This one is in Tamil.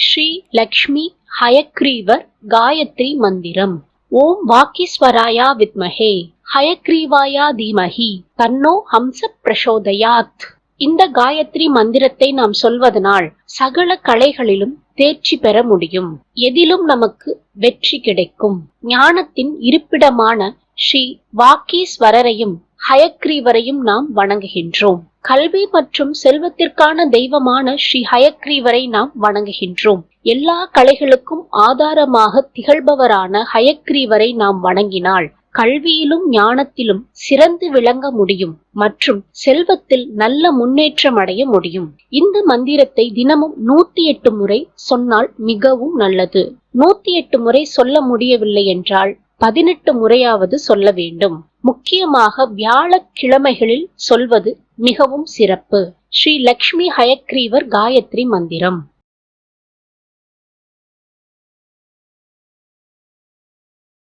ஸ்ரீ லக்ஷ்மி ஹயக்ரீவர் காயத்ரி மந்திரம். ஓம் வாக்கீஸ்வராயா வித்மஹே. ஹயக்ரீவாயா தீமஹி. தன்னோ ஹம்ச பிரசோதயாத். இந்த காயத்ரி மந்திரத்தை நாம் சொல்வதனால் சகல கலைகளிலும் தேர்ச்சி பெற முடியும். எதிலும் நமக்கு வெற்றி கிடைக்கும். ஞானத்தின் இருப்பிடமான ஸ்ரீ வாக்கீஸ்வரரையும் ஹயக்ரீவரையும் நாம் வணங்குகின்றோம். கல்வி மற்றும் செல்வத்திற்கான தெய்வமான ஸ்ரீ ஹயக்ரீவரை நாம் வணங்குகின்றோம். எல்லா கலைகளுக்கும் ஆதாரமாக திகழ்பவரான ஹயக்ரீவரை நாம் வணங்கினால் கல்வியிலும் ஞானத்திலும் சிறந்து விளங்க முடியும் மற்றும் செல்வத்தில் நல்ல முன்னேற்றம் அடைய முடியும். இந்த மந்திரத்தை தினமும் நூத்தி எட்டு முறை சொன்னால் மிகவும் நல்லது. நூத்தி எட்டு முறை சொல்ல முடியவில்லை என்றால் பதினெட்டு முறையாவது சொல்ல வேண்டும். முக்கியமாக வியாழக்கிழமைகளில் சொல்வது மிகவும் சிறப்பு. ஸ்ரீ லக்ஷ்மி ஹயக்ரீவர் காயத்ரி மந்திரம்.